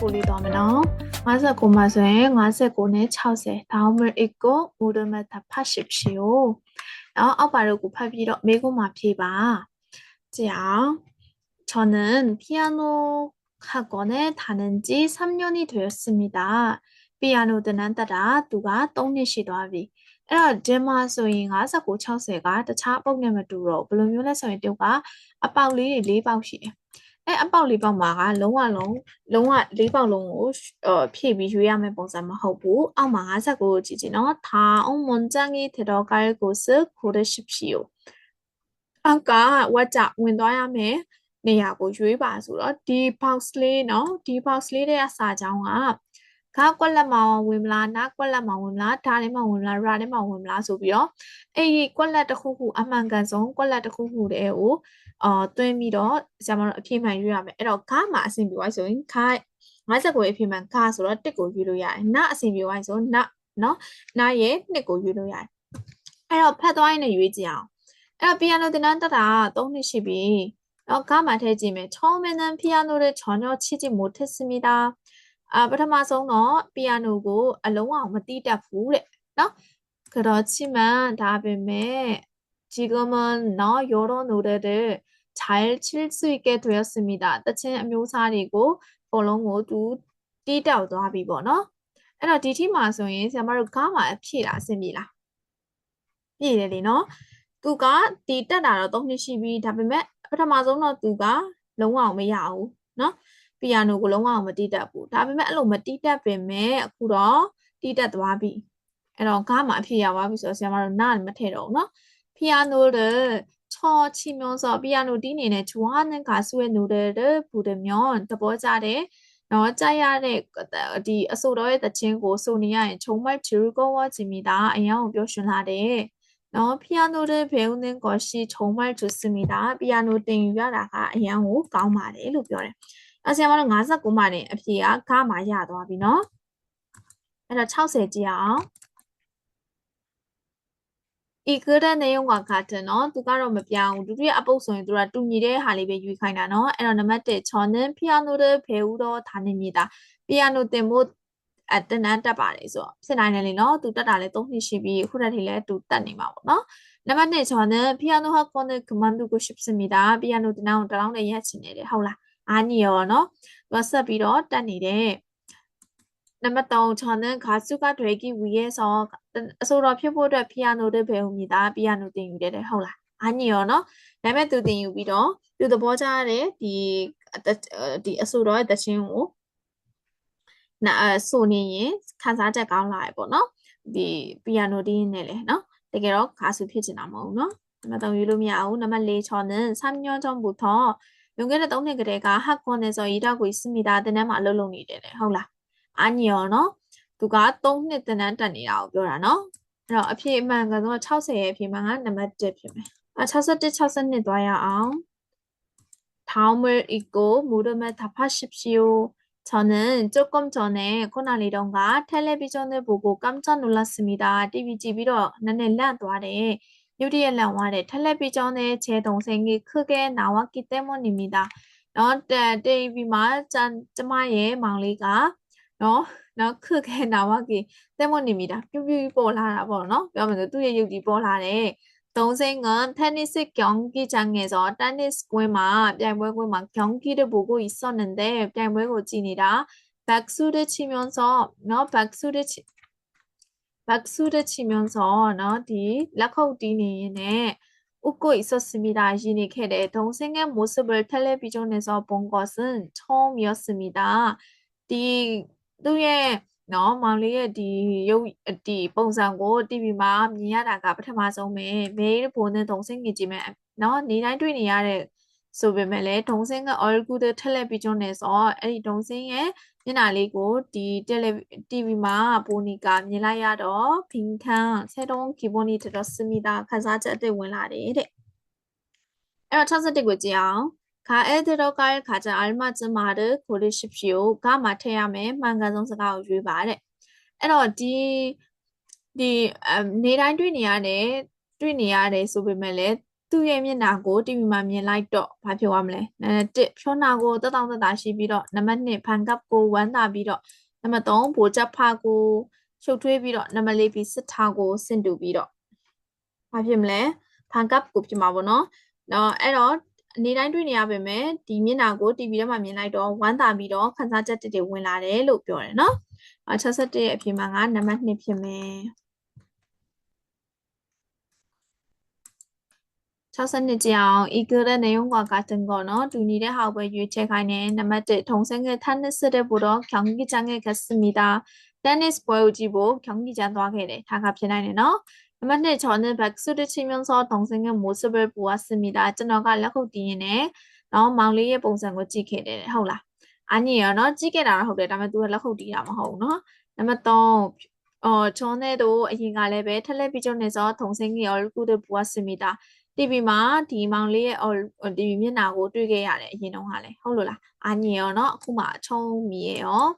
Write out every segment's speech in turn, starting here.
59လေးတော့မယ်နော်59မှာဆိုရင်59နဲ့60다음을 읽고 물음을 답하십시오နော်အောက်ပါတော့ကိုဖတ်ပြီးတော့မေးခွန်းမှာဖြေပါ자 저는 피아노 학원에 다닌 지 3년이 되었습니다. 피아노 듣는 따라 누가 똥리시더하비. အဲ့တော့ဒီမှာဆိုရင်59 60ကတခြားအပုတ်နဲ့မတူတော့ဘယ်လိုမျိုးလဲဆိုရင်တူကအပေါက်လေးတွေ၄ပေါက်ရှိတယ်။ အဲ့အပေါက်လေးပေါက်မှာကလုံးဝလုံးလုံးဝ၄ပေါက်လုံးကို呃ဖြည့်ပြီးရွေးရမယ့်ပုံစံမဟုတ်ဘူး။အောက်မှာ59ကိုကြည့်ကြည့်နော်။다음문장이들어갈곳을고르십시오 ။အောက်ကဝတ်ကြဝင်သွားရမယ်နေရာကိုရွေးပါဆိုတော့ဒီ box လေးနော်ဒီ box လေးတဲ့စာကြောင်းကခါကွက်လက်မောင်ဝင်မလားနားကွက်လက်မောင်ဝင်မလားဓာတ်ထဲမှာဝင်မလားရာထဲမှာဝင်မလားဆိုပြီးတော့အဲ့ဒီကွက်လက်တစ်ခုခုအမှန်ကန်ဆုံးကွက်လက်တစ်ခုခုတည်းကို အော်တွင်းပြီးတော့ဆရာမတို့အဖြေမှန်ရွေးရမယ်အဲ့တော့ခါမှာအဆင်ပြေသွားဆိုရင်ခါ50ကိုအဖြေမှန်ခါဆိုတော့တစ်ကိုရွေးလို့ရတယ်နားအဆင်ပြေသွားဆိုနားနော်နားရဲ့နှစ်ကိုရွေးလို့ရတယ်အဲ့တော့ဖတ်သွားရင်လည်းရွေးကြည့်အောင်အဲ့တော့ piano သင်တန်းတက်တာ3နှစ်ရှိပြီနော်ကားမှာထည့်ကြည့်မယ်처음에는 피아노를 전혀 치지 못했습니다. 아ပထမဆုံးတော့ပီယာနိုကိုအလုံးအောင်မတီးတတ်ဘူးတဲ့နော်그렇지만다음에 지금은너여러노래를잘칠 수 있게 되었습니다တချင်းအမျိုးအစားတွေကိုအကုန်လုံးကိုသူတီးတောက်သွားပြီပေါ့နော်အဲ့တော့ဒီထိမှာဆိုရင်ဆရာမတို့ကားမှာအဖြည့်တာအဆင်ပြေလားပြည့်တယ်လေနော်သူကတီးတက်တာတော့၃နှစ်ရှိပြီဒါပေမဲ့ပထမဆုံးတော့သူကလုံးဝမရဘူးနော်ပီယာနိုကိုလုံးဝမတီးတတ်ဘူးဒါပေမဲ့အဲ့လိုမတီးတတ်ပင်မဲ့အခုတော့တီးတတ်သွားပြီအဲ့တော့ကားမှာအဖြေရသွားပြီဆိုတော့ဆရာမတို့နားမထည့်တော့ဘူးနော် 피아노를쳐치면서피아노တီးနေတဲ့좋아하는가수의노래를부르면သဘောကျတဲ့နော်ကြိုက်ရတဲ့ဒီအဆိုတော်ရဲ့တခြင်းကိုဆိုနေရရင်정말즐거워집니다အရင်ကပြောရှင်လာတယ်နော်피아노를배우는것이정말좋습니다 피아노သင်ယူရတာကအရင်ကိုကောင်းပါတယ်လို့ပြောတယ်အဲဆရာမတို့59မှာနေအဖြေကကမှာရသွားပြီနော်အဲ့တော့60ကြည့်အောင် ဤကတဲ့နေုံကကတဲ့နော်သူကတော့မပြောင်းဘူးဒုတိယအပုတ်ဆိုရင်သူကတူညီတဲ့ဟာလေးပဲယူခိုင်းတာနော်အဲ့တော့နံပါတ်1ချောနင်းဖီယာနိုတဲ့ဖေဦးတော့ဒါနေမြည်တာဖီယာနိုတင်ဖို့အတနန်းတက်ပါတယ်ဆိုတော့ဖြစ်နိုင်တယ်လေနော်သူတက်တာလဲ3နှစ်ရှိပြီခုတည်းထိလဲသူတက်နေမှာပေါ့နော်နံပါတ်2ချောနင်းဖီယာနိုဟာကွန်နဲ့ကမန်ဒူကိုရှိစမီတာဖီယာနိုတင်အောင်တလောင်းနဲ့ရက်ချင်နေတယ်ဟုတ်လားအားညီရောနော်သူကဆက်ပြီးတော့တက်နေတယ် နံပါတ်3ချောင်းနဲ့ဂါစုကဒရေကီဝီရဲ့ဆောင်အဆိုတော်ဖြစ်ဖို့အတွက်ဖီယာနိုတဲ့ဘယ်ဦးမြည်တာဖီယာနိုတင်ယူတယ်ဟုတ်လားအညီရောနော်ဒါပေမဲ့သူတင်ယူပြီးတော့သူသဘောကျတဲ့ဒီဒီအဆိုတော်ရဲ့တခြင်းကိုနာဆိုနေရင်ခန်းစားချက်ကောင်းလာရပေါ့နော်ဒီပီယာနိုတင်းနဲ့လေနော်တကယ်တော့ခါစုဖြစ်ချင်တာမဟုတ်ဘူးနော်နံပါတ်3ယူလို့မရဘူးနံပါတ်4ချောင်းနဲ့ဆမ်ညောကြောင့်ဘူးတော့လွန်ခဲ့တဲ့3နှစ်ကတည်းကဟက်ကွန်နဲ့ဆိုရီတော့ကိုစမီတာတင်းထဲမှာအလုပ်လုပ်နေတယ်လေဟုတ်လား အာညီရောနော်။သူက3နှစ်တင်တန်းတက်နေတာကိုပြောတာနော်။အဲ့တော့အဖြေအမှန်ကတော့60ရဲ့အဖြေမှန်ကနံပါတ်1ဖြစ်မယ်။အ61 62သွားရအောင်။다음을읽고물음을답하십시오 저는 조금 전에 코나리던가 텔레비전을 보고 깜짝 놀랐습니다. TV 집이로 나는 란သွားတယ်ရုတ်တရက်လန့်သွားတယ်တယ်လီဗီဂျွန်နဲ့제 동생이 크게 나왔기 때문입니다. နော်တေဗီမှာကျကျမရဲ့မောင်လေးက နော်နော်ခက်ခဲနာဝကီတဲမနေမိတာပြူပြူပေါ်လာတာပေါ့နော်ပြောမယ်ဆိုသူ့ရဲ့ရုပ်ကြီးပေါ်လာတယ်동생은 테니스 경기장에서 테니스 ကွင်းမှာ ပြိုင်ပွဲကွင်းမှာ 경기를 보고 있었는데 ပြိုင်ပွဲကိုကြည့်နေတာ 박수를 치면서 너 박수를 치 박수를 치면서 너디 락커우디니네 웃고 있었습니다. 이니케의 동생의 모습을 텔레비전에서 본 것은 처음이었습니다. 디 သူ့ရဲ့နော်မောင်လေးရဲ့ဒီရုပ်ဒီပုံစံကို TV မှာမြင်ရတာကပထမဆုံးပဲမေးဘုံနဲ့ဒုံစင်းငင်ကြည့်မယ်နော်နေတိုင်းတွေ့နေရတဲ့ဆိုပေမဲ့လည်းဒုံစင်းက all good ထက်လက်ပြီးကျွန်းနေဆိုတော့အဲ့ဒီဒုံစင်းရဲ့မျက်နှာလေးကိုဒီ TV မှာပိုနီကာမြင်လိုက်ရတော့ဖင်ခန်းဆဲတုံးကီဘိုနီတော်စမီတာခန်းစားချက်အစ်စ်ဝင်လာတယ်တဲ့အဲ့တော့61ကိုကြည့်အောင် 가에 들어갈 가장 알맞은 말을 고르십시오. 가မှာထည့်ရမယ်မှန်ကန်ဆုံးစကားကိုရွေးပါတဲ့အဲ့တော့ဒီဒီနေတိုင်းတွေ့နေရတယ်တွေ့နေရတယ်ဆိုပေမဲ့လည်း သူ့ရဲ့မျက်နှာကို TV မှာမြင်လိုက်တော့ဘာဖြစ်သွားမလဲနံပါတ်1ဖြောနာကိုတက်တောင့်တက်တာရှိပြီးတော့နံပါတ်2ဖန်ကပ်ကိုဝမ်းသာပြီးတော့နံပါတ်3ဘိုချက်ဖာကိုရှုပ်ထွေးပြီးတော့နံပါတ်4ပြီးစစ်ထားကိုစင်တူပြီးတော့ဘာဖြစ်မလဲဖန်ကပ်ကိုဖြစ်မှာပေါ့နော်တော့အဲ့တော့ အနေတိုင်းတွေ့နေရပေမဲ့ဒီမျက်နှာကို TV ထဲမှာမြင်လိုက်တော့ဝမ်းသာပြီးတော့ခန်းစားချက်တစ်တွေဝင်လာတယ်လို့ပြောတယ်နော်။67ရဲ့အပြင်မှာကနံပါတ်2ဖြစ်မယ်။62ကြောင် eagle တဲ့နေုံကွာကတင်ကောနော်တူညီတဲ့ဟောက်ပဲရွေးချယ်ခိုင်းတယ်နံပါတ်1ထုံစင်းကထန်နစ်စစ်တဲ့ဘူတော့ခေါင်းကြီးချန်ကခက်စမီတာ tennis ပွဲကိုကြည့်ဖို့ခေါင်းကြီးချန်သွားခဲ့တယ်ဒါကဖြစ်နိုင်တယ်နော် 넘버 2 저는 박수를 치면서 동생을 모습을 보았습니 다. 저너가 럭호디 네. 너 마을리의 봉상을 찍게 되 네. 홀 라. 아니에 요. 너 찍게 나라 홀 래. 다음에 또 럭호디야 마 호. 너. 넘버 3 어, 전에도 이가랩의 텔레비전에서 동생의 얼굴을 보았습니 다. TV 마 디망리의 얼 TV 면 나고 뛰게 하 래. 이놈 하 래. 홀로 라. 아니에 요. 너 고마 처음이에 요.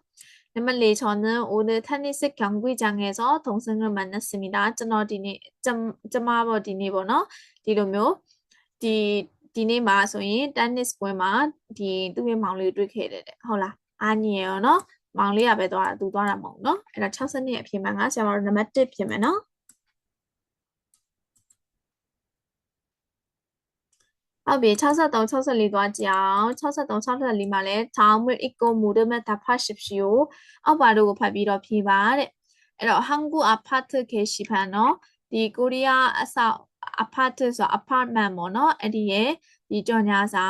နံပါတ်4 저는 오늘 테니스 경기장에서 동생을 만났습니다. ကျွန်တော်ဒီနေ့ကျမပေါ့ဒီနေ့ပေါ့နော်ဒီလိုမျိုးဒီဒီနေ့မှာဆိုရင် tennis ပွဲမှာဒီသူ့ရဲ့မောင်လေးတွေ့ခဲ့တယ်တဲ့ဟုတ်လားအားညီရောနော်မောင်လေးကပဲသွားတာသူသွားတာမဟုတ်နော်အဲ့တော့60နှစ်အဖြစ်မှန်ကဆရာမတို့နံပါတ်1ဖြစ်မယ်နော် ဟုတ်ပြီ63 64သွားကြအောင်63 64မှာလဲ다음을읽고물음을답하십시오အောက်ပါတို့ကိုဖတ်ပြီးတော့ဖြေပါတဲ့အဲ့တော့한국아파트게시판နော်ဒီကိုရီးယားအဆောက်အဖတ်ဆို apartment ပေါ့နော်အဲ့ဒီရဲ့ဒီကြော်ညာစာ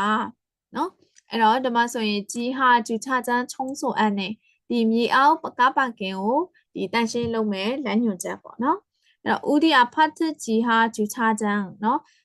နော်အဲ့တော့ဒီမှာဆိုရင်ကြီးဟာဂျူချချန်းချုံးဆိုအပ်နေဒီမြေအောက်ပကပကင်ကိုဒီတန်ရှင်းလုပ်မယ်လမ်းညွှန်ချက်ပေါ့နော်အဲ့တော့ဦးဒီအဖတ်ကြီးဟာဂျူချချန်းနော်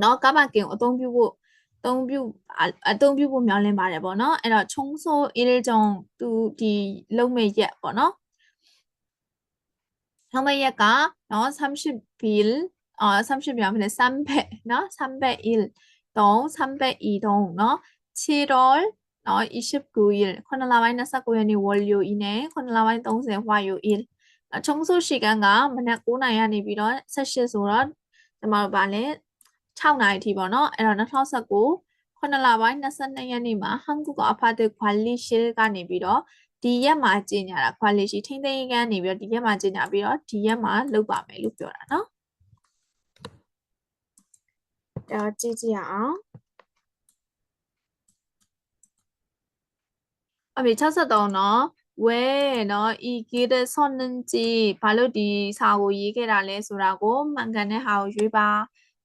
เนาะကဘာကင်ကိုအသုံးပြုဖို့အသုံးပြုအသုံးပြုဖို့မျှော်လင့်ပါတယ်ပေါ့နော်အဲ့တော့ချုံဆိုအေးလေးကြောင့်သူဒီလုံမဲ့ရက်ပေါ့နော်လုံမဲ့ရက်ကနော်30 bill အော်30 bill မလဲ300နော်300 il တော့300 i တော့နော်7 doll နော်29 il 9လပိုင်း29ရက်နေ့ value i နဲ့9လပိုင်း30 value il ချုံဆိုရှိကန်ကမနက်9:00နာရီကနေပြီးတော့16ဆိုတော့ကျွန်တော်တို့ဗာလဲ 6နိုင်အထိပေါ့နော်အဲ့တော့2019ခုနှစ်လပိုင်း22ရက်နေ့မှာဟန်ကူက Apate Qualishi ကနေပြီးတော့ဒီရက်မှာကျင်ညာတာ Qualishi ထိမ့်သိမ်းကန်နေပြီးတော့ဒီရက်မှာကျင်ညာပြီးတော့ဒီရက်မှာလုပ်ပါမယ်လို့ပြောတာနော်အဲ့တော့ကြည့်ကြည့်အောင်အမေ63နော်ဝဲနော်ဤကေတဲ့ဆွန်နန်ကြီးဘာလို့ဒီစာကိုရေးခဲ့တာလဲဆိုတာကိုမှန်ကန်တဲ့ဟာကိုရွေးပါ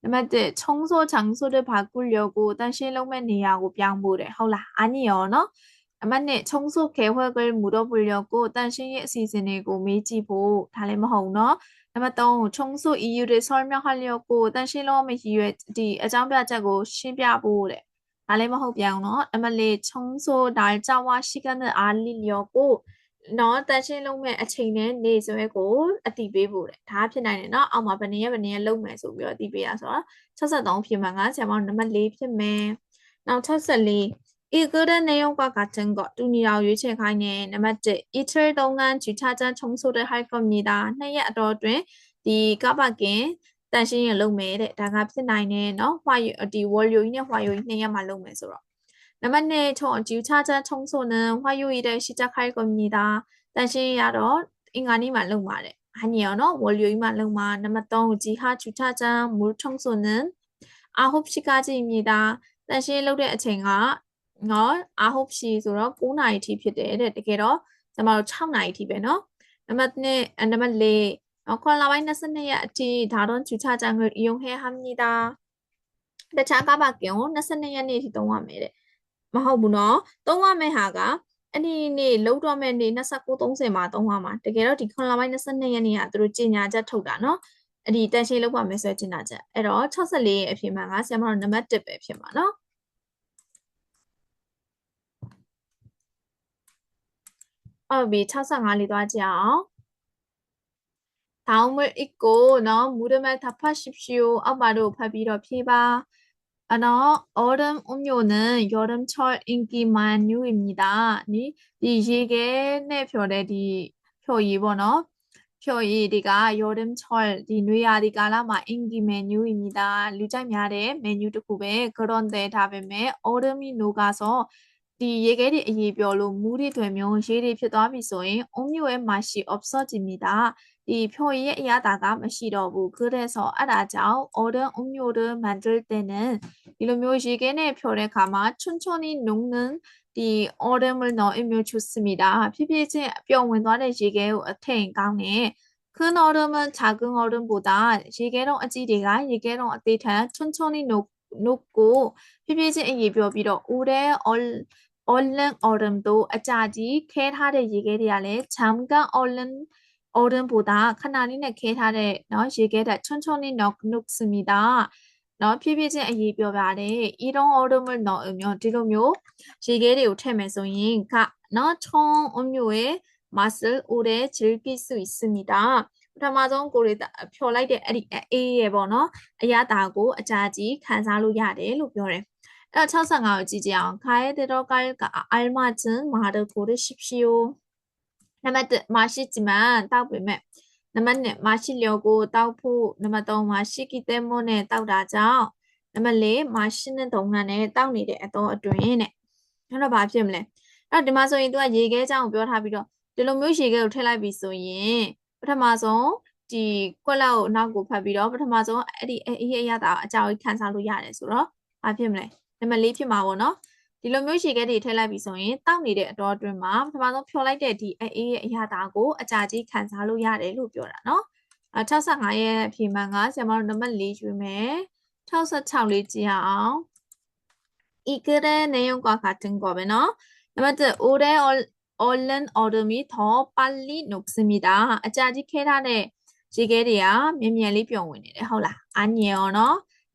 နံပါတ်1ချုံဆိုချောင်ဆိုတဲ့ဘာကုလျောကိုတန်ရှင်းလုံးမဲ့နေရာကိုပြောင်းဖို့တယ်ဟုတ်လားအာညရောနော်အမနဲ့ချုံဆုခဲဝဲကွဲမူတော့ပလျောကိုတန်ရှင်းရဲ့အစီအစဉ်တွေကိုမေးကြည့်ဖို့ဒါလည်းမဟုတ်နော်နံပါတ်3ချုံဆု EU တွေ sorry မြောက်ဟလျောကိုတန်ရှင်းလို့မရည်ရွယ်ဒီအကြောင်းပြချက်ကိုရှင်းပြဖို့တဲ့ဒါလည်းမဟုတ်ပြန်အောင်နော်နံပါတ်4ချုံဆုဒါကြောင့်ဝါရှိကနဲ့အာလီလျောကို နော်တန်ရှင်းလုံးမဲ့အချိန်နဲ့နေစွဲကိုအတိပေးဖို့တဲ့ဒါဖြစ်နိုင်တယ်နော်အောက်မှာဘယ်နေရဘယ်နေရလုံးမယ်ဆိုပြီးတော့အတိပေးရဆိုတာ63ဖြစ်မှာငါဆရာမနံပါတ်4ဖြစ်မယ်နောက်64ဤကုဒနေယောကကတန်ကတူနီရောရွေးချယ်ခိုင်းနေနံပါတ်1ဤထရေသုံးကန်းချီချချန်ချုံဆိုတဲ့ဟိုက်ကွန်မြူတာနှစ်ရက်အတော်အတွင်းဒီကပကင်တန်ရှင်းရလုံးမယ်တဲ့ဒါကဖြစ်နိုင်တယ်နော်ဟွာဒီ volume ကြီးနဲ့ hua ကြီးနှစ်ရက်မှလုံးမယ်ဆိုတော့ နံပါတ်2총주차장청소는화요일에시작할겁니다တန်ရှင်းရတော့အင်္ဂါနေ့မှလုပ်မှာတဲ့아니에요너 월요일မှလုပ်မှာနံပါတ်3지하주차장물청소는9시까지입니다တန်ရှင်းလုပ်တဲ့အချိန်ကနော်အားဟုတ်ရှိဆိုတော့9နာရီထိဖြစ်တယ်တဲ့တကယ်တော့ကျွန်တော်တို့6နာရီထိပဲနော်နံပါတ်2နံပါတ်4နော်ခွန်လာပိုင်း22ရက်အထိဒါတော့주차장을이용해야합니다တခြားကားပါကင်ကို22ရက်နေ့ထိသုံးရမယ်တဲ့ မဟုတ်ဘူးနော်သုံးရမယ့်ဟာကအဲ့ဒီနေ့လုံးတော့မဲ့နေ့29 30မှာသုံးရမှာတကယ်တော့ဒီခွန်လာပိုင်း22ရက်နေ့ကသူတို့ကြေညာချက်ထုတ်တာနော် အဲ့ဒီတန်ရှင်းလောက်ပါမယ်ဆိုကျင်တာချက်အဲ့တော့64ရဲ့အဖြစ်မှန်ကဆရာမတို့နံပါတ်1ပဲဖြစ်မှာနော်ဟုတ်ပြီ65လေးသွားကြအောင်다음을 읽고 너 물음을 답하십시오. 엄마로 파비로 피바. 아, 너 얼음 음료는 여름철 인기 만유입니다. 니, 니 이게 내 별에 디 표이 번호. 표이 디가 여름철 디 누야디 가라마 인기 메뉴입니다. 루자미아의 메뉴 듣고 배 그런데 다음에 얼음이 녹아서 ဒီရေခဲတွေအရေးပြောလို့မူးတွေတွေမျိုးရေတွေဖြစ်သွားပြီဆိုရင်အုံမျိုးရဲ့မရှိ 없어집니다. ဒီဖြော်ရည်ရဲ့အရသာကမရှိတော့ဘူး그래서အဲ့ဒါကြောင့် 얼음 음료를 만들 때는 ဒီလိုမျိုးရေခဲနဲ့ဖြော်တဲ့အခါမှာ춘천히 녹는 ဒီ 얼음을 넣으면 좋습니다. ဖြည်းဖြည်းချင်းအပြုံဝင်သွားတဲ့ရေခဲကိုအထင်ကောင်းတယ်. 큰 얼음은 작은 얼음보다ရေခဲတုံးအကြီးတွေကရေခဲတုံးအသေးထက်춘천히 녹 녹고 ဖြည်းဖြည်းချင်းအရေးပြောပြီးတော့ 오래 얼 얼른 얼음도 아짜지 캐하래 얘기해야래 잠깐 얼른 얼음보다 카나리네 캐하래 너 얘기다 천천히 넉 녹습니 다. နော်ဖြည်းဖြည်းချင်းအရေးပြောပါတယ်။ဤတော့ autumn နော်အမျိုးဒီလိုမျိုးရေခဲတွေကိုထည့်မယ်ဆိုရင်ကနော်ချုံအမျိုးရဲ့ muscle ဦးတဲ့ jerky စုစမီတာပထမဆုံးကိုရီဖြော်လိုက်တဲ့အဲ့ဒီအေးရဲ့ပေါ့နော်အရသာကိုအကြာကြီးခံစားလို့ရတယ်လို့ပြောတယ်။ အဲ့65ကိုကြည့်ကြအောင်ခါရဲတဲ့တော့ကဲကအယ်မာဂျန်မာဒကိုရရှိဖြီယိုနံပါတ်1မရှိကြမန်တောက်ပေမဲ့နံပါတ်2မရှိလျောကိုတောက်ဖို့နံပါတ်3မရှိကီတဲမွန်းနဲ့တောက်တာကြောင့်နံပါတ်4မရှိနဲ့တုံငန်းနဲ့တောက်နေတဲ့အတော့အတွင်းနဲ့အဲ့တော့ဘာဖြစ်မလဲအဲ့တော့ဒီမှာဆိုရင် तू ကရေခဲအကြောင်းကိုပြောထားပြီးတော့ဒီလိုမျိုးရေခဲကိုထည့်လိုက်ပြီဆိုရင်ပထမဆုံးဒီကွက်လောက်ကိုနောက်ကိုဖတ်ပြီးတော့ပထမဆုံးအဲ့ဒီအေးအေးရတာအကြောင်းကိုခန်းစားလို့ရတယ်ဆိုတော့ဘာဖြစ်မလဲ နံပါတ်၄ဖြစ်မှာပေါ့နော်ဒီလိုမျိုးရေခဲတွေထည့်လိုက်ပြီဆိုရင်တောက်နေတဲ့အတော်အတွင်းမှာပထမဆုံးဖြော်လိုက်တဲ့ဒီအေးရဲ့အရာတာကိုအကြာကြီးခံစားလို့ရတယ်လို့ပြောတာနော်အ65ရဲ့အဖြေမှန်ကဆရာမတို့နံပါတ်၄ယူမယ်66လေးကြည့်အောင်ဤကရဲနေုံကခတ်တင်ကိုပဲနော်နံပါတ်1 ore online order me သောပါဠိနုပ်စမိတာအကြာကြီးခဲထားတဲ့ရေခဲတွေကမြင်မြန်လေးပြုံဝင်နေတယ်ဟုတ်လားအညေရောနော်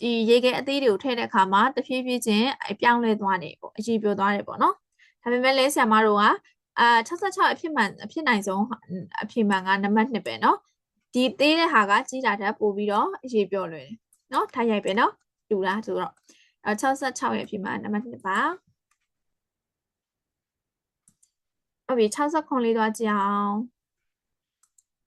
ဒီရေခဲအသေးတွေကိုထည့်တဲ့အခါမှာတဖြည်းဖြည်းချင်းအပြောင်းလဲသွားတယ်ပေါ့အကြီးပြောသွားတယ်ပေါ့နော်ဒါပေမဲ့လည်းဆရာမတို့ကအာ66အဖြစ်မှန်အဖြစ်နိုင်ဆုံးအဖြစ်မှန်ကနံပါတ်2ပဲနော်ဒီသေးတဲ့ဟာကကြီးတာတက်ပို့ပြီးတော့အရေးပြောလွယ်တယ်နော်ထားရိုက်ပဲနော်တူလားဆိုတော့အဲ66ရဲ့အဖြစ်မှန်နံပါတ်2ပါဟုတ်ပြီ69လေးသွားကြည့်အောင်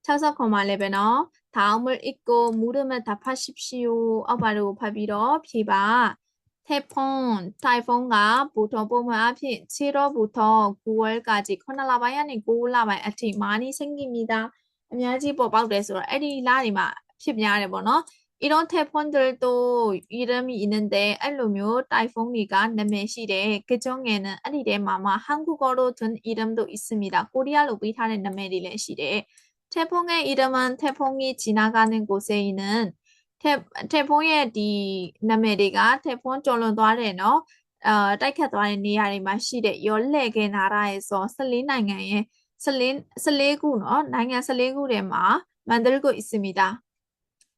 69မှာလည်းပဲနော် 다음을 읽고 물음에 답하십시오. 어바로 바비로 비바 태풍, 타이풍과 보통 봄을 앞인 7월부터 9월까지 코날라바이 안에 고울라바이 아직 많이 생깁니다. 아니지 뭐막그래서 에리라니마 쉽냐래 뭐너 이런 태풍들도 이름이 있는데 알루뮤 타이풍이가 남매시래 그 중에는 아니래 마마 한국어로 든 이름도 있습니다. 코리아로 비타는 남매리래 시래 태풍의 이름은 태풍이 지나가는 곳에 있는 태, 태풍의 디 나메리가 태풍 쫄로သွားတယ်နော် 어, တိုက်ခတ်သွားတဲ့ နေရာတွေမှာရှိတဲ့ 14개 나라에서 14 နိုင်ငံရဲ့ 14 14ခုနော်နိုင်ငံ14ခုထဲမှာ 만들고 있습니다.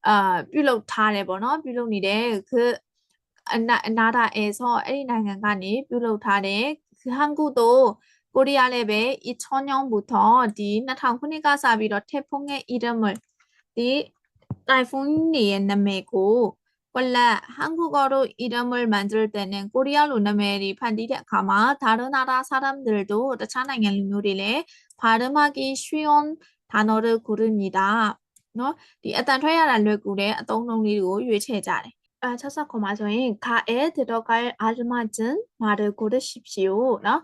아, ပြုလုပ်ထားတယ်ပေါ့နော်ပြုလုပ်နေတဲ့그 나라에서 အဲ့ဒီနိုင်ငံကနေပြုလုပ်ထားတဲ့그 한국도 코리아 랩에 2000년부터 디 나타쿠니가 사비로 태풍의 이름을 디 타이푼의 남매고 원래 한국어로 이름을 만들 때는 코리아로 남매리 판디가마 다른 나라 사람들도 차나양 요리래 발음하기 쉬운 단어를 고릅니다. 너, 네, 일단 퇴야라 뇌구래 동동리로 유체자래. 아, 찾아고 마저인 가에 들어갈 알맞은 말을 고르십시오. 너?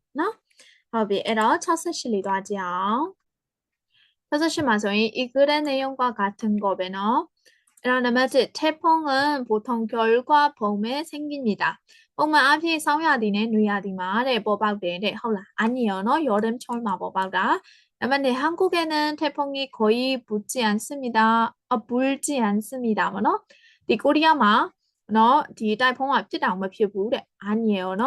နော်ဟုတ်ပြီအဲ့တော့68လေးသွားကြည့်အောင် 68မှာဆိုရင်이 글의 내용과 같은 거ပဲเนาะအဲ့တော့နံပါတ်1 태풍은 보통 겨울과 봄에 생깁니다.ပုံမှန်အားဖြင့်ဆောင်းရာသီနဲ့နွေရာသီမှာတဲ့ပေါ်ပေါက်တယ်တဲ့ဟုတ်လား아니에요เนาะ여름철မှာပေါ်ပေါက်တာနံပါတ်2 한국에는 태풍이 거의 붙지 않습니다. 어 불지 않습니다. ပေါ့နော်ဒီကိုရီးယားမှာเนาะဒီတိုက်ဖုန်းကပြစ်တောင်မဖြစ်ဘူးတဲ့ 아니에요เ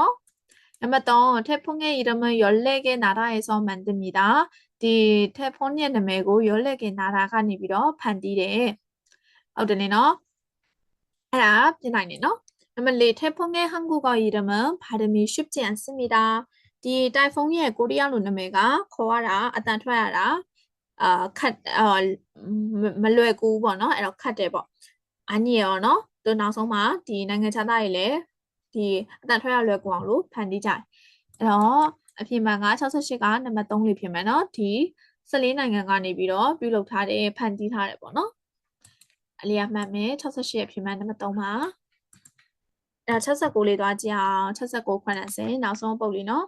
那么等 태풍의 이름은 14개 나라에서 만듭니다. 디 태풍의 이름이고 14개 나라가 니비로 반디래. 어디네 너? 아랍 디나이네 너? 那么리 태풍의 한국어 이름은 발음이 쉽지 않습니다. 디 태풍의 코리아로 이름이가 코아라 아탄트와라 어, 어 음, 말로의 구보, 너, 이렇게 컷, 뭐, 아니에요, 너. 또 나서 막, 디, 나게 자다일래, ဒီနိုင်ငံခြားသားတွေလည်းဒီအတန်ထွက်ရလွယ်ကူအောင်လို့ဖန်တီးကြတယ်အဲ့တော့အပြင်မှာက68ကနံပါတ်3လေးဖြစ်မယ်နော်ဒီ14နိုင်ငံကနေပြီးတော့ပြုလုပ်ထားတယ်ဖန်တီးထားတယ်ပေါ့နော်အလျာမှတ်မယ်68ရဲ့ဖြစ်မယ်နံပါတ်3ပါအဲ့69လေးသွားကြည့်အောင်69 80နောက်ဆုံးပုတ်လေးနော်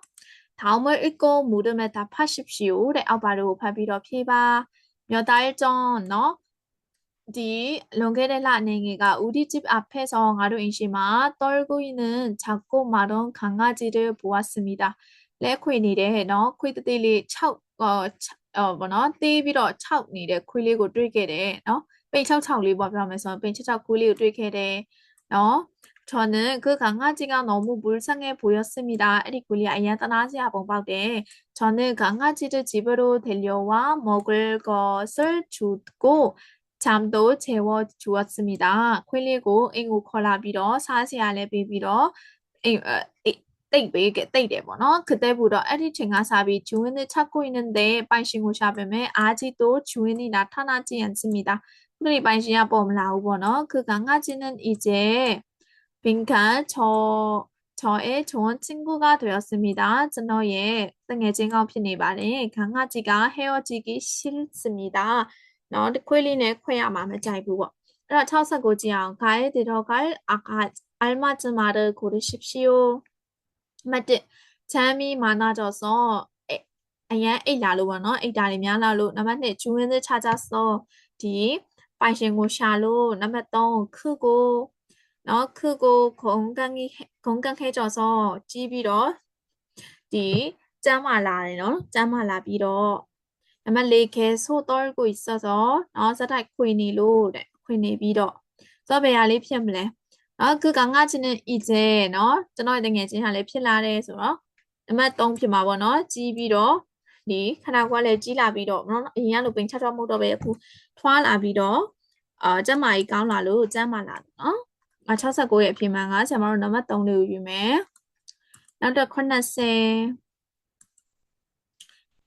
다음을 읽고 물음에 답하십시오. 네, 아바로 파비로 피바 몇 달 전, 너, 디, 롱게레라 냉이가 우리 집 앞에서 가루 인시마 떨고 있는 작고 마른 강아지를 보았습니다. 레코이니래, 너, 쿠이드들이 차, 어, 차, 어, 쿠이리고 뚫게래, 너, 뺑차차우리 보면서 뺑차차 쿠이리고 뚫게래, 너, 저는 그 강아지가 너무 불쌍해 보였습니다. 에리굴리 아야다나시아 봉박대. 저는 강아지를 집으로 데려와 먹을 것을 주고 잠도 재워 주었습니다. 그리고 잉우 콜라비로 사시아레 비비로 땡베게 땡데 뭐너 그때부터 에리 쟁아사비 주인을 찾고 있는데 반신고 샤뱀에 아직도 주인이 나타나지 않습니다. 그리 반신야 봄라우 뭐너 그 강아지는 이제 빈칸 저 저의 좋은 친구가 되었습니다. 저의 땡해진가 피니바네 강아지가 헤어지기 싫습니다. နော်တခွေးလေးနဲ့ခွဲရမှာမကြိုက်ဘူးပေါ့အဲ့တော့69ကြည့်အောင်ဂါရဲတေတော့ဂါရဲအာဂါအလ်မချမာဒကိုရရှိရှိယိုမတ်တချမ်းမီမာနာကြောစောအရန်အိတ်လာလို့ပေါ့နော်အိတ်တာတွေများလာလို့နံပါတ်1ဂျူဝင်းသချာချာစောဒီပိုင်ရှင်ကိုရှာလို့နံပါတ်3ခုကိုနော်ခုကိုခုံကန်ကြီးခုံကန်ခဲကြောစောကြီးပြီးတော့ဒီကျမ်းမာလာတယ်နော်ကျမ်းမာလာပြီးတော့ နံပါတ်၄ခဲဆိုတော့ကိုစစောနော်ဇက်တိုက်ခွေနေလို့တဲ့ခွေနေပြီးတော့ဆိုတော့ဘယ်ဟာလေးဖြစ်မလဲနော်ခုကငါချင်းနဲ့ဤကျဲနော်ကျွန်တော်တငယ်ချင်းဟာလည်းဖြစ်လာတယ်ဆိုတော့နံပါတ်3ဖြစ်မှာပေါ့နော်ကြီးပြီးတော့ဒီခနာကွာလည်းကြီးလာပြီးတော့နော်အရင်ကလိုပင်ချောချောမဟုတ်တော့ပဲအခုထွာလာပြီးတော့အာကျမကြီးကောင်းလာလို့ကျမ်းမာလာတယ်နော်အ69ရဲ့အပြင်မှာကကျွန်တော်တို့နံပါတ်3လေးကိုယူမယ်နောက်တော့80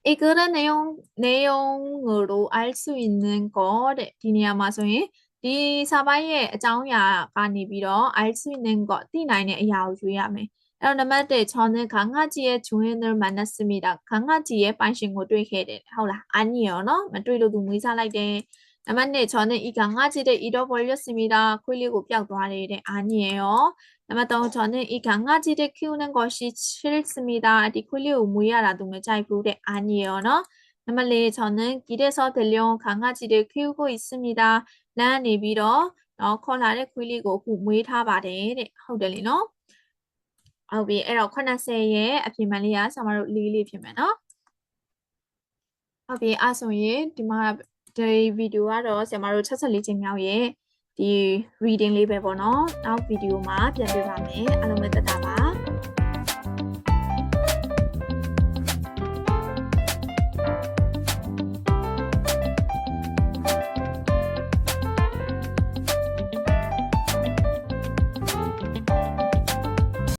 이 글의 내용, 내용으로 알 수 있는 거, 네, 디နေရာမှာဆိုရင်ဒီစာပိုင်းရဲ့အကြောင်းအရာကနေပြီးတော့ 알 수 있는 거, သိနိုင်တဲ့အရာကိုရွေးရမယ်။အဲ့တော့နံပါတ်1 저는 강아지의 주인을 만났습니다. 강아지의 ပိုင်ရှင်ကိုတွေ့ခဲ့တယ်။ဟုတ်လား။아니에요နော်။မတွေ့လို့သူမွေးစားလိုက်တယ်။ နံပါတ်2 저는 이 강아지를 잃어버렸습니다. 쿨리고 ပျောက်သွားတယ်တဲ့။ 아니에요နံပါတ်3 저는 이 강아지를 키우는 것이 싫습니다. 디 쿨리고 မွေးရတာသူမကြိုက်ဘူးတဲ့။ 아니에요နော်။နံပါတ်4 저는 길에서 들려온 강아지를 키우고 있습니다. လမ်းနေပြီးတော့နော်ခေါ်လာတဲ့ခွေးလေးကိုအခုမွေးထားပါတယ်တဲ့ဟုတ်တယ်လीနော်ဟုတ်ပြီအဲ့တော့80ရဲ့အပြင်မှန်လေးကဆရာမတို့လေးလေးဖြစ်မယ်နော်ဟုတ်ပြီအဲ့ဆိုရင်ဒီမှာ ဒီဗီဒီယိုကတော့ဆရာမတို့64ချိန်မြောက်ရဲ့ဒီ reading လေးပဲပေါ့နော်နောက်ဗီဒီယိုမှာပြန်ပြပါမယ်အားလုံးပဲတက်တာပါ